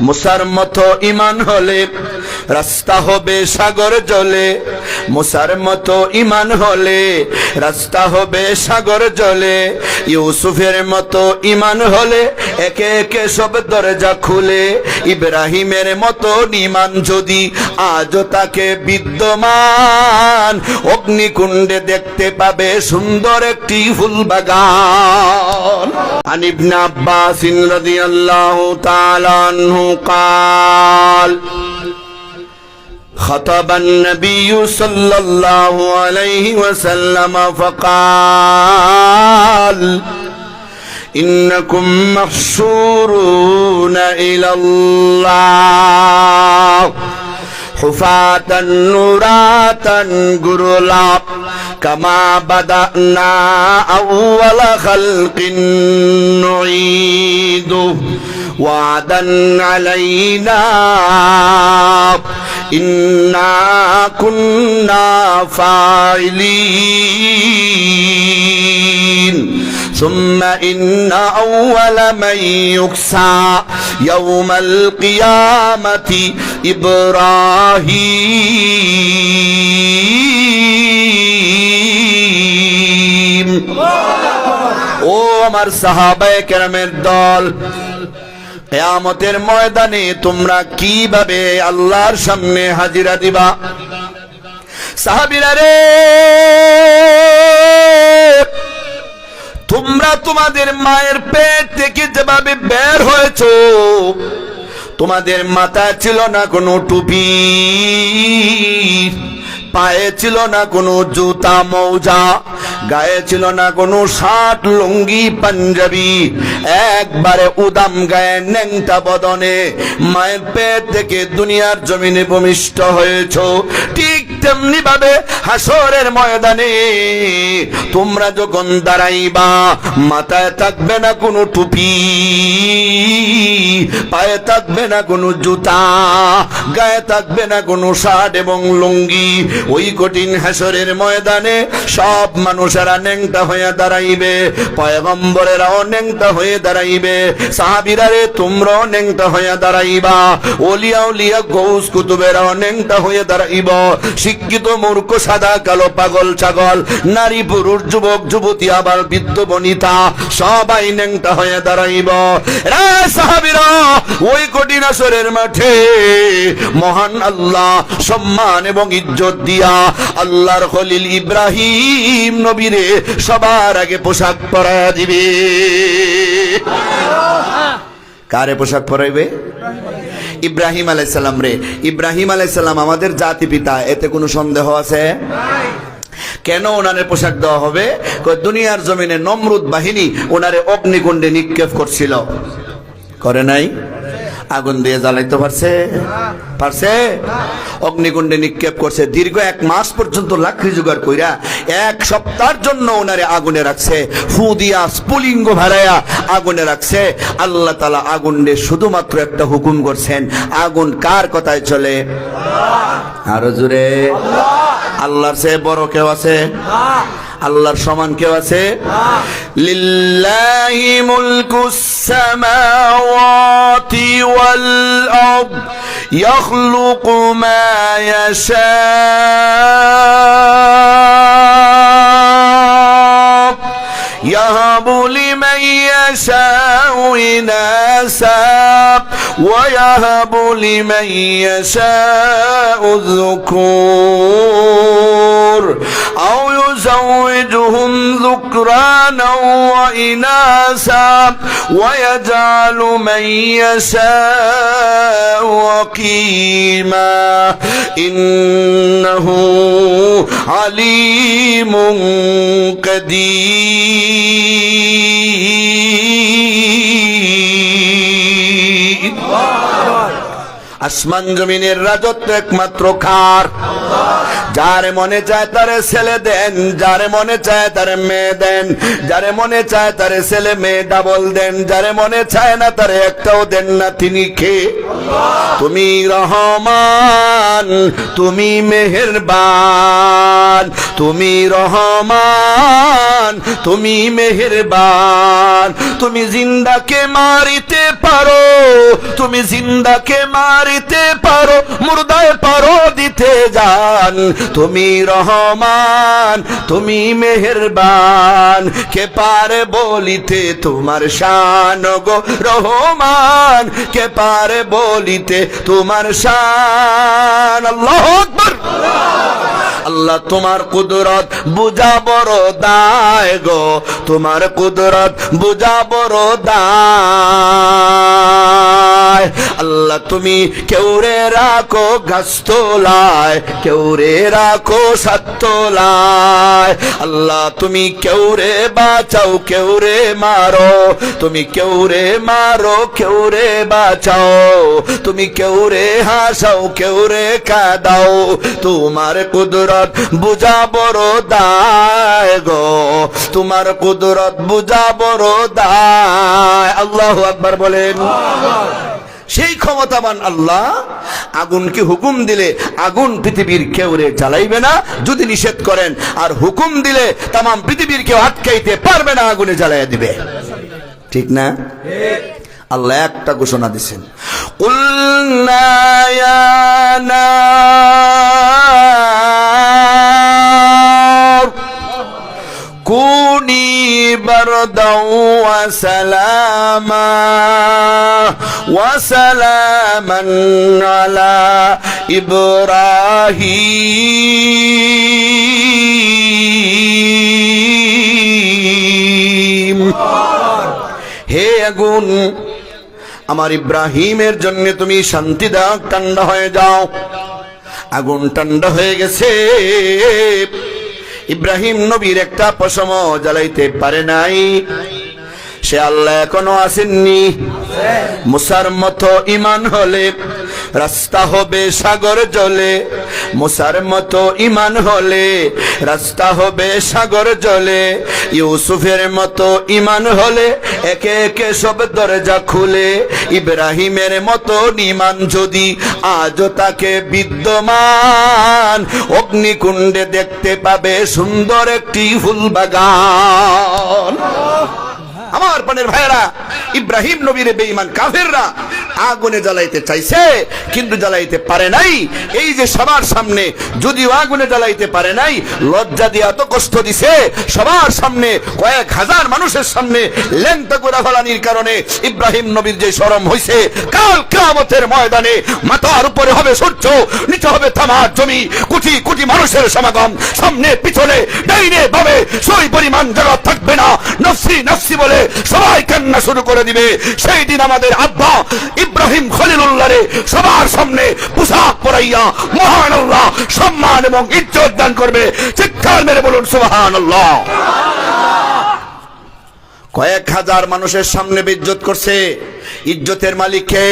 মুসার মতো ইমান হলে রাস্তা হবে সাগর জলে মুসার মতো ইমান হলে রাস্তা হবে সাগর জলে ইউসুফের মতো ইমান হলে একে একে সব দরজা খুলে ইব্রাহিমের মতো ইমান যদি আজও তাকে বিদ্যমান অগ্নিকুণ্ডে দেখতে পাবে সুন্দর একটি ফুল বাগান عن ابن عباس رضي الله تعالى عنه قال خطب النبي صلى الله عليه وسلم فقال إنكم محشورون إلى الله. حفاة نراة غرلا كما بدأنا أول خلق نعيده. وعدا علينا إنا كنا فاعلين ثم إن أول من يكسى يوم القيامة إبراهيم ও আমার সাহাবায়ে কেরামের দল কেয়ামতের ময়দানে তোমরা কীভাবে আল্লাহর সামনে হাজিরা দিবা? সাহাবিরা রে, তোমরা তোমাদের মায়ের পেট থেকে যেভাবে বের হয়েছো, তোমাদের মাথা ছিল না কোনো টুপি? পায়ে ছিল না কোনো জুতা মৌজা, গায়ে ছিল না কোনো শার্ট, লুঙ্গি, পাঞ্জাবি। একবারে উদাম গায়ে ন্যাংটা বদনে মায়ের পেট থেকে দুনিয়ার জমিনে ভূমিষ্ঠ হয়েছ। ঠিক তেমনি ভাবে হাসরের ময়দানে তোমরা যখন দাঁড়াইবা, মাথায় থাকবে না কোনো টুপি, পায়ে থাকবে না কোনো জুতা, গায়ে থাকবে না কোনো শার্ট এবং লুঙ্গি। ওই কঠিন হাসরের ময়দানে সব মানুষেরা ন্যাংটা হয়ে দাঁড়াইবে, পয়গম্বরেরাও ন্যাংটা হয়ে দাঁড়াইবে সাহাবিরা রে তোমরাও ন্যাংটা হয়ে দাঁড়াইবা ওলিয়া উলিয়া গৌস কুতুবেরাও ন্যাংটা হয়ে দাঁড়াইব শিক্ষিত মূর্খ, সাদা, কালো, পাগল, ছাগল, নারী, পুরুষ, যুবক, যুবতী, আবার বৃদ্ধ, বনিতা, সবাই ন্যাংটা হয়ে দাঁড়াইব। ওই কঠিন আসরের মাঠে মহান আল্লাহ সম্মান এবং ইজ্জত দিয়া আল্লাহর খলিল ইব্রাহিম নবীরে সবার আগে পোশাক পরায়া দিবে। কারে পোশাক পরাইবে? ইব্রাহিম আলাইসাল্লাম রে। ইব্রাহিম আলাইসাল্লাম আমাদের জাতি পিতা, এতে কোনো সন্দেহ আছে? কেন ওনারে পোশাক দেওয়া হবে? দুনিয়ার জমিনে নমরুদ বাহিনী ওনারে অগ্নিকুণ্ডে নিক্ষেপ করছিল। করে নাই? আগুন দিয়ে জ্বালাইতে পারছে? পারছে? অগ্নিকুণ্ডে নিক্ষেপ করছে। দীর্ঘ এক মাস পর্যন্ত লাকড়ি জোগাড় কইরা এক সপ্তাহের জন্য ওনারে আগুনে রাখছে। ফু দিয়া স্ফুলিঙ্গ ভাড়ায়া আগুনে রাখছে। আল্লাহ তালা আগুনে শুধুমাত্র একটা হুকুম করছেন, আগুন কার কথায় চলে? আরও জুড়ে আল্লাহর সে বড় কেউ আছে? আল্লাহর সমান কেউ আছে? لله ملك السماوات والأرض يخلق ما يشاء. يهب لمن يشاء إناثا ويهب لمن يشاء الذكور أو يزوجهم ذكرانا وإناثا ويجعل من يشاء وقيما إنه عليم قدير আসমান জমিনের রাজত্ব একমাত্র খার যার মনে চায় তারে ছেলে দেন, যার মনে চায় তারে মেয়ে দেন, যারে মনে চায় তারে ছেলে মেয়ে ডাবল দেন, যারে মনে চায় না তারে একটাও দেন না তিনি কে? তুমি রহমান, তুমি মেহেরবান, তুমি রহমান, তুমি মেহেরবান, তুমি জিন্দাকে মারিতে পারো, তুমি জিন্দাকে মারিতে পারো, মুর্দায় পারো দিতে যান তুমি রহমান, তুমি মেহেরবান। কে পারে বলিতে তোমার শান গো রহমান? কে পারে বলিতে তোমার শান? আল্লাহ আকবার। আল্লাহ তোমার কুদরত বুঝা বড় দায় গো। তোমার কুদরত বুঝা বড় দায়। আল্লাহ, তুমি কেউরে রাখো গাছতলায় কেউরে রাখো সাতলায় আল্লাহ, তুমি কেউরে বাঁচাও কেউরে মারো, তুমি কেউরে মারো কেউরে বাঁচাও। তুমি কেউরে হাসাও কেউরে কাদাও, তোমার কুদরত বুঝা বড় দায় গো। তোমার কুদরত বুঝা বড় দায়। আল্লাহ আকবার বলেন। সেই ক্ষমতাবান আল্লাহ আগুনকে হুকুম দিলে আগুন পৃথিবীর কেউরে জ্বালাইবে না যদি নিষেধ করেন আর হুকুম দিলে তাম পৃথিবীর কেউ আটকাইতে পারবে না আগুনে জ্বালাইয়া দিবে ঠিক না আল্লাহ একটা ঘোষণা দিচ্ছেন قلنا يا نار كوني بردا وسلاما وسلاما على إبراهيم হে আগুন আমার ইব্রাহিমের জন্য তুমি শান্তি দাও ঠান্ডা হয়ে যাও আগুন ঠান্ডা হয়ে গেছে ইব্রাহিম নবীর একটা পশম জ্বালাইতে পারে নাই। সে আল্লাহ এখনও আসেননি। মুসার মতো ইমান হলে রাস্তা হবে সাগর জলে। মুসার মতো ইমান হলে রাস্তা হবে সাগর জলে। ইউসুফের মতো ইমান হলে একে একে সব দরজা খুলে। ইব্রাহিমের মতো ইমান যদি আজও তাকে বিদ্যমান, অগ্নিকুণ্ডে দেখতে পাবে সুন্দর একটি ফুল বাগান আমার পানের ভাইয়েরা, ইব্রাহিম নবীর বেঈমান কাফেররা আগুনে জ্বালাইতে চাইছে, কিন্তু জ্বালাইতে পারে নাই। এই যে সবার সামনে, যদিও আগুনে জ্বালাইতে পারে নাই, লজ্জা দিয়ে এত কষ্ট দিছে, সবার সামনে কয়েক হাজার মানুষের সামনে ল্যাংটা করে ফেলানির কারণে ইব্রাহিম নবীর যে শরম হইছে, কাল কিয়ামতের ময়দানে মাথার উপরে হবে সূর্য, নিচে হবে থামার জমি, কোটি কোটি মানুষের সমাগম, সামনে পিছনে, ডাইনে বামে, সই পরিমাণ জায়গা থাকবে না। নফসি নফসি বলে সবাই কান্না শুরু করে দিবে। সেই দিন আমাদের আব্বা ইব্রাহিম খলিলুল্লাহ রে সবার সামনে পোশাক পরাইয়া মহান আল্লাহ সম্মান এবং ইজ্জত দান করবে। চিৎকার মেরে বলুন সুবহান আল্লাহ কয়েক হাজার মানুষের সামনে বিজ্জত করছে। ইজ্জতের মালিক কে?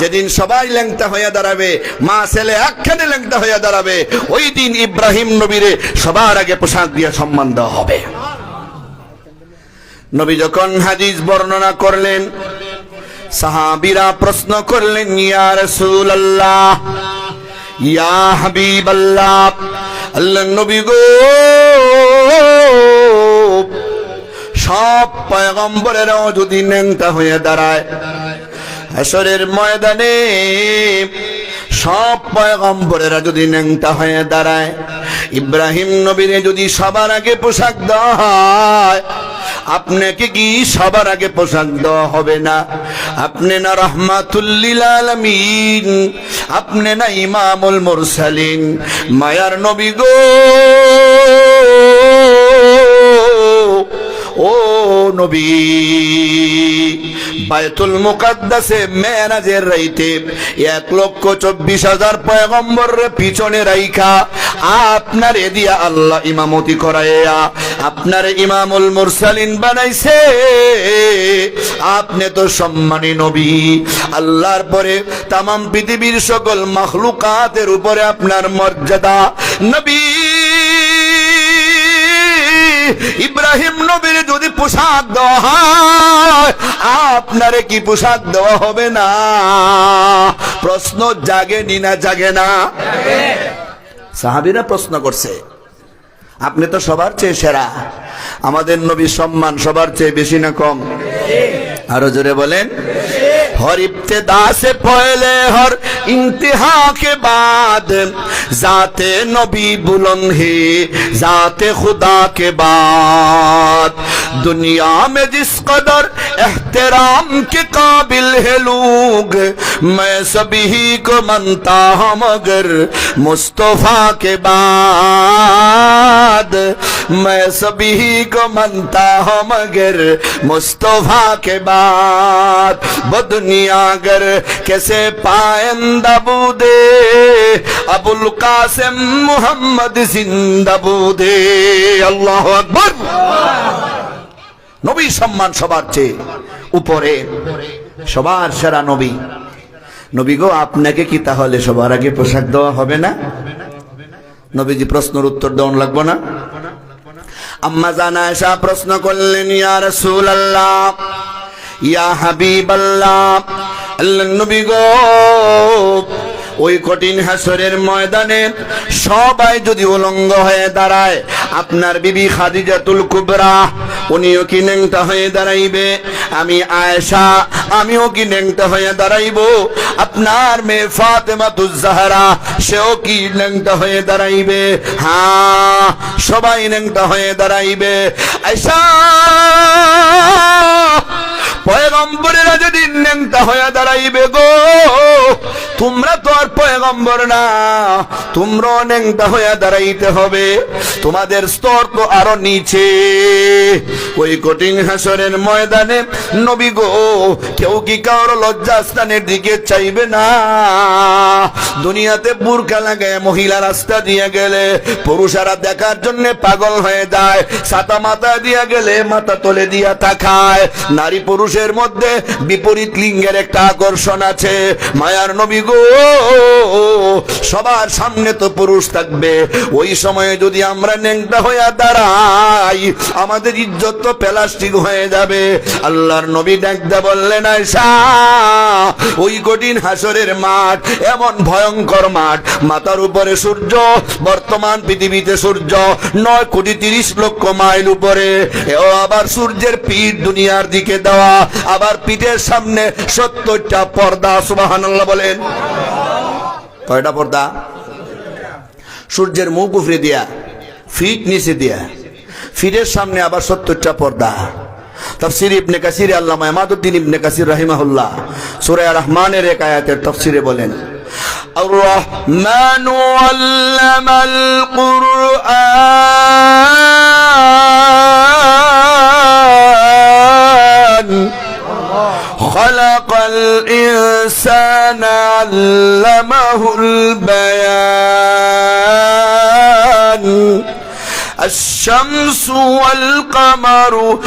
যেদিন সবাই ল্যাংটা হয়ে দাঁড়াবে, মা ছেলে একখানে ল্যাংটা হয়ে দাঁড়াবে, ওই দিন ইব্রাহিম নবীরে সবার আগে পোশাক দিয়ে সম্মান দেওয়া হবে। নবী যখন হাদিস বর্ণনা করলেন, সাহাবিরা প্রশ্ন করলেন, ইয়া রাসূলুল্লাহ, ইয়া হাবিবাল্লাহ, আল্লাহ নবী গো, সব পয়গম্বরেরাও যদি নেংটা হয়ে দাঁড়ায় হাসরের ময়দানে সব পয়গম্বরেরা যদি নেংটা হয়ে দাঁড়ায়, ইব্রাহিম নবীরে যদি সবার আগে পোশাক দেওয়া হয় আপনাকে কি সবার আগে পোশাক দেওয়া হবে না? আপনি না রহমাতুল্লিল আলমিন, আপনি না ইমামুল মুরসালিন। মায়ার নবী গো নবী। বায়তুল মুকাদ্দাসে মেরাজের রাইতে এক লক্ষ চব্বিশ হাজার পয়গম্বর পিছনে রাইখা আপনার এদিয়া আল্লাহ ইমামতি করাইয়া আপনার ইমামুল মুরসালিন বানাইছে। আপনি তো সম্মানী নবী। আল্লাহর পরে তামাম পৃথিবীর সকল মখলুকাতের উপরে আপনার মর্যাদা। নবী ইব্রাহিম নবীর যদি পোশাক দেওয়া হয়, আপনারে কি পোশাক দেওয়া হবে না? প্রশ্ন জাগে নি না জাগে না? সাহাবিরা প্রশ্ন করছে, আপনি তো সবার চেয়ে সেরা, আমাদের নবী সম্মান সবার চেয়ে বেশি না কম? আরও জোরে বলেন। हर इब्तदा से पहले, हर इंतहा के बाद। जाते नबी बुलंद है, जाते खुदा के बाद। दुनिया में जिस कदर एहतराम के काबिल है लोग, मैं सभी को मनता हूँ, मगर मुस्तफ़ा के बाद। मैं सभी को मनता हूँ मगर मुस्तफा के बाद वो दुनिया अगर कैसे पायंदा बूदे अबुल कासिम मोहम्मद जिंदा बूदे अल्लाह अकबर নবী সম্মান সবার চেয়ে উপরে সবার সেরা নবী নবী গো আপনাকে কি তাহলে সবার আগে পোশাক দেওয়া হবে না নবীজি প্রশ্নের উত্তর দেওয়ান লাগবো না? আম্মা জানা এসা প্রশ্ন করলেন, ইয়া রসুল আল্লাহ ইয়া হাবিব আল্লাহ আল্লাহ নবী গো ওই কঠিন হাসরের ময়দানে সবাই যদি উলঙ্গ হয়ে দাঁড়ায়, আপনার বিবি খাদিজাতুল কুবরা, উনিও কি নেংটা হয়ে দাঁড়াইবে? আমি আয়েশা, আমিও কি নেংটা হয়ে দাঁড়াইব? আপনার মেয়ে ফাতেমাতুজ জাহরা, সেও কি নেংটা হয়ে দাঁড়াইবে? হ্যাঁ সবাই নেংটা হয়ে দাঁড়াইবে। আয়েশা, পয়গম্বরেরা যদি নেংটা হয়ে দাঁড়াইবে গো তোমরা তো আর পয়গম্বর না। তোমরাও নেংটা হয়ে দাঁড়াইতে হবে। তোমাদের স্তর তো আরও নিচে। ওই কঠিন হাসরের ময়দানে, নবী গো, কেউ কি কারও লজ্জাস্থানের দিকে চাইবে না? দুনিয়াতে বুরকা লাগায় মহিলা রাস্তা দিয়ে গেলে, পুরুষেরা দেখার জন্য পাগল হয়ে যায়। ছাতা মাথা দিয়া গেলে মাথা তোলে দিয়া তাকায় নারী পুরুষের মধ্যে বিপরীত লিঙ্গের একটা আকর্ষণ আছে। মায়ার নবী গো। সবার সামনে তো পুরুষ থাকবে। ওই সময়ে যদি আমরা নেংটা হইয়া দাঁড়াই, আমাদের ইজ্জত তো প্লাস্টিক হয়ে যাবে। আল্লাহর নবী ডাকতে বললেন আয়সা ওই কঠিন হাসরের মাঠ এমন ভয়ঙ্কর মাঠ। মাথার উপরে সূর্য, বর্তমান পৃথিবীতে সূর্য, নয় কোটি তিরিশ লক্ষ মাইল উপরে। এও আবার সূর্যের পিঠ দুনিয়ার দিকে দেওয়া, আবার পিঠের সামনে সত্তরটা পর্দা সুবাহান বলেন। কয়টা পর্দা সূর্যের মুখ উফরে দিয়া ফিট নিচে দিয়া ফিটের সামনে আবার সত্তরটা পর্দা তফসির ইবনে কাসির আল্লামা ইমাদুদ্দিন ইবনে কাসির রাহিমাহুল্লাহ সূরা রহমানের এক আয়াতের তফসিরে বলেন الرحمن علم القرآن خلق الإنسان علمه البيان الشمس والقمر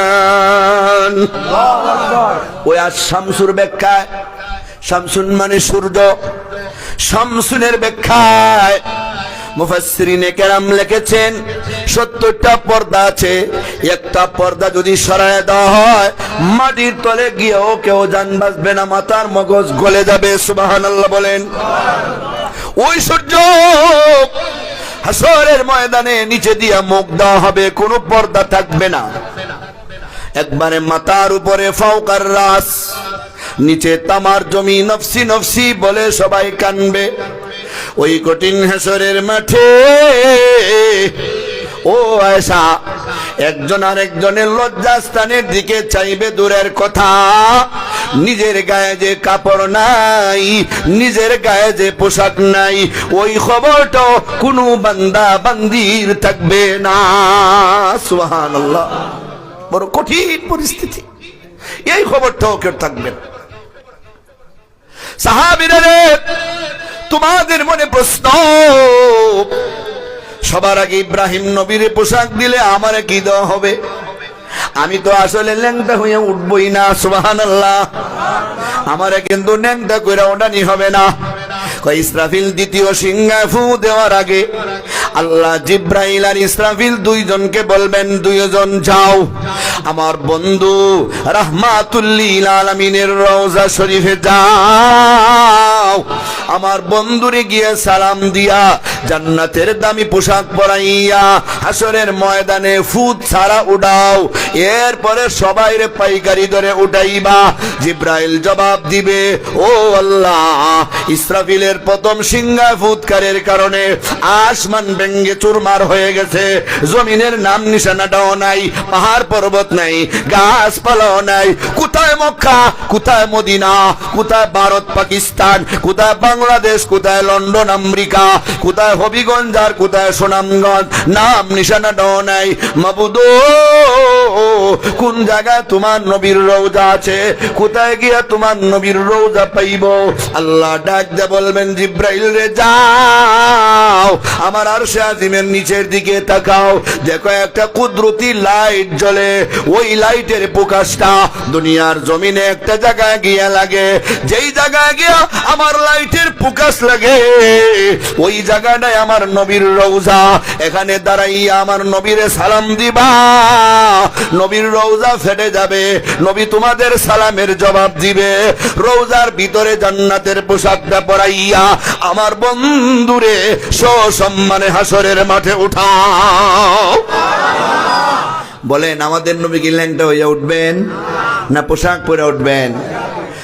بحسبان ওই আজ শামসুর ব্যাখ্যায় শামসুন মানে সূর্য শামসুনের ব্যাখ্যায় মুফাসসিরিনে কেরাম লিখেছেন, সত্তরটা পর্দা আছে। একটা পর্দা যদি সরায় দেওয়া হয়, মাটির তলে গিয়েও কেউ জান বাঁচবে না, মাথার মগজ গলে যাবে, সুবহানাল্লাহ বলেন। ওই সূর্য হাসরের ময়দানে নিচে দিয়া মুখ দেওয়া হবে, কোনো পর্দা থাকবে না। একবারে মাথার উপরে ফাউকার রাস, নিচে তামার জমি নফসি নফসি বলে সবাই কানবে। ওই কঠিন হেসরের মাঠে। ও আয়সা একজন আর একজনের লজ্জাস্থানের দিকে চাইবে দূরের কথা। নিজের গায়ে যে কাপড় নাই, নিজের গায়ে যে পোশাক নাই, ওই খবরটাও কোনো বান্দা বান্দির থাকবে না। সুবহানাল্লাহ, বড় কঠিন পরিস্থিতি। এই খবরটাও কেউ থাকবে না। সাহাবিরা তোমাদের মনে প্রশ্ন। সবার আগে ইব্রাহিম নবীর পোশাক দিলে আমার কি দেওয়া হবে? আমি তো আসলে ল্যাংটা হয়ে উঠবই না সুবাহান আল্লাহ আমার কিন্তু ন্যাংটা করে ওঠানি হবে না। ইসরাফিল দ্বিতীয় সিংহা ফু দেওয়ার আগে আল্লাহ জিব্রাইল আর ইসরাফিল দুইজনকে বলবেন, দুইজন যাও। আমার বন্ধু রাহমাতুল্লিল আলামিনের রওজা শরীফে যাও। আমার বন্ধুরে গিয়ে সালাম দিয়া জান্নাতের দামি পোশাক পরাইয়া হাসরের ময়দানে ফুট ছাড়া উড়াও এরপরে সবাই রে পাইকারি ধরে উঠাইবা। জিব্রাইল জবাব দিবে, ও আল্লাহ, ইসরাফিলের প্রথম সিংহা ফুৎকারের কারণে আসমান ব্যঙ্গে চুরমার হয়ে গেছে। জমিনের নাম নিশানাটাও নাই, পাহাড় পর্বত নাই, গাছপালাও নাই। কোথায় মক্কা? কোথায় মদিনা? কোথায় ভারত, পাকিস্তান? কোথায় বাংলাদেশ? কোথায় লন্ডন, আমেরিকা? কোথায় হবিগঞ্জ আর কোথায় সুনামগঞ্জ? নাম নিশানাটাও নাই। মাবুদ, কোন জায়গায় তোমার নবীর রৌজা আছে? কোথায় গিয়া তোমার নবীর রৌজা পাইব? আল্লাহ ডাক দে বলবেন, জিব্রাইল রে, যাও। আমার আর সে আজিমের নিচের দিকে তাকাও। দেখো একটা কুদরতি লাইট জ্বলে। ওই লাইটের প্রকাশটা দুনিয়ার জমিনে একটা জায়গায় গিয়া লাগে। যেই জায়গায় গিয়া আমার লাইটের প্রকাশ লাগে, ওই জায়গাটায় আমার নবীর রৌজা এখানে দাঁড়াইয়া আমার নবীরে সালাম দিবা। নবীর রৌজা ফেটে যাবে। নবী তোমাদের সালামের জবাব দিবে। রৌজার ভিতরে জান্নাতের পোশাকটা পরাইয়া আমার বন্ধুরে সসম্মানে হাসরের মাঠে উঠাও। বলেন, আমাদের নবী কি ল্যাংটা হইয়া উঠবেন? না পোশাক পরে উঠবেন?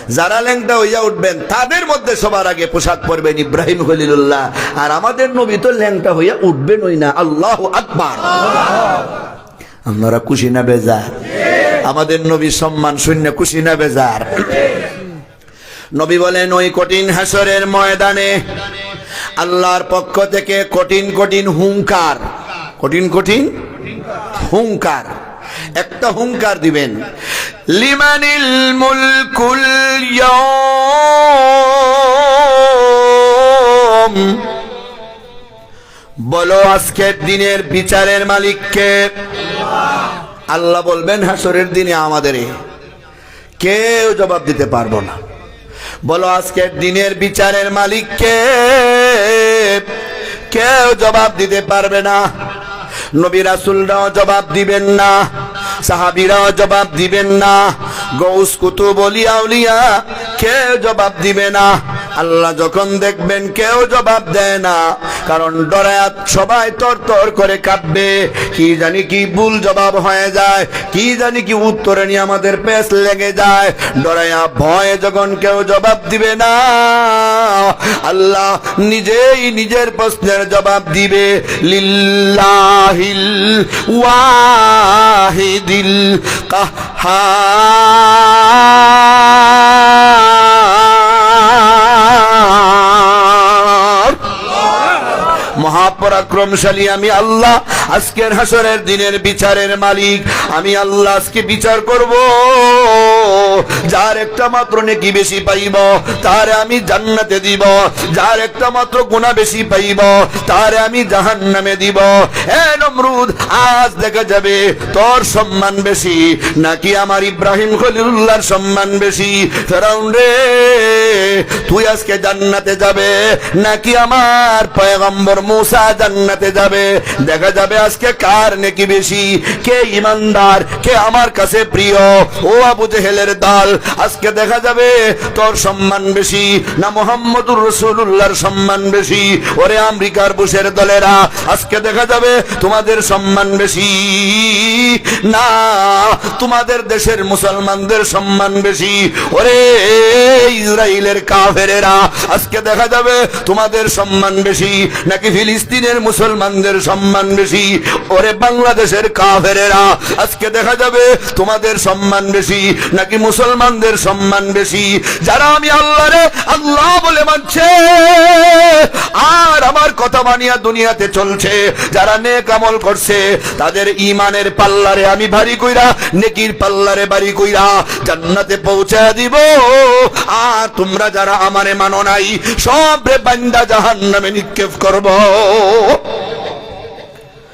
যারা ল্যাংটা হইয়া উঠবেন, তাদের মধ্যে সবার আগে পোশাক পরবেন ইব্রাহিম খলিলুল্লাহ। আর আমাদের নবী তো ল্যাংটা হইয়া উঠবেন ওই না। আল্লাহ আকবার। আপনারা খুশি না বেজার? আমাদের নবী সম্মান শূন্য, খুশি না বেজার? নবী বলেন, ওই কঠিন হাসরের ময়দানে আল্লাহর পক্ষ থেকে কঠিন কঠিন হুঙ্কার কঠিন কঠিন হুঙ্কার একটা হুঙ্কার দিবেন। লিমানিল মুলকুল বলো আজকের দিনের বিচারের মালিককে। আল্লাহ বলবেন, হাসরের দিনে আমাদের কেউ জবাব দিতে পারব না। বলো আজকের দিনের বিচারের মালিককে। কেউ জবাব দিতে পারবে না। নবী রাসুলরাও জবাব দিবেন না। সাহাবিরাও জবাব দিবেন না। গৌস কুতুব কেউ জবাব দিবে না। আল্লাহ যখন দেখবেন কেউ জবাব দেয় না, কারণ ডরায়াত সবাই তর তর করে কাঁদবে কি জানি কি ভুল জবাব হয়ে যায়, কি জানি কি উত্তরে নিয়ে আমাদের পেস লেগে যায়। ডরায়া ভয়ে যখন কেউ জবাব দিবে না, আল্লাহ নিজেই নিজের প্রশ্নের জবাব দিবে। লিল্লাহিল ওয়াহিদিল কাহার মহাপরাক্রমশালী আমি আল্লাহ আজকের হাসরের দিনের বিচারের মালিক। আমি আল্লাহ আজকে বিচার করব। যার একটা মাত্র নেকি বেশি পাইব, তার আমি জান্নাতে দিব। যার একটা মাত্র গুণা বেশি পাইব, তার আমি জাহান নামে দিব। হে নমরুদ, আজ দেখা যাবে তোর সম্মান বেশি, নাকি আমার ইব্রাহিম খলিলুল্লাহর সম্মান বেশি? ফেরাউন রে, তুই আজকে জান্নাতে যাবে, নাকি আমার পয়গম্বর মুসা জান্নাতে যাবে? দেখা যাবে আজকে কার নেকি বেশি? কে ইমানদার, কে আমার কাছে প্রিয়? ও আবু জেহেলের দল। আজকে দেখা যাবে তোর সম্মান বেশি, না মোহাম্মদুর রসুল্লাহর সম্মান বেশি। ওরে আমেরিকার বুশের দলেরা, আজকে দেখা যাবে তোমাদের সম্মান বেশি। না, তোমাদের দেশের মুসলমানদের সম্মান বেশি। ওরে ইসরায়েলের কাফেরেরা, আজকে দেখা যাবে তোমাদের সম্মান বেশি। নাকি ফিলিস্তিনের মুসলমানদের সম্মান বেশি। ওরে বাংলাদেশের কাফেরেরা, আজকে দেখা যাবে তোমাদের সম্মান বেশি। না নাকি মুসলমানদের সম্মান বেশি? যারা আমি আল্লাহরে আল্লাহ বলে মানছে, আর আমার কথা মানিয়া দুনিয়াতে চলছে, যারা নেক আমল করছে, তাদের ইমানের পাল্লারে আমি ভারী কইরা, নেকির পাল্লারে বাড়ি কইরা জান্নাতে পৌঁছা দিব। আর তোমরা যারা আমারে মানো নাই সব রে বান্দা জাহান্নামে নিক্ষেপ করব।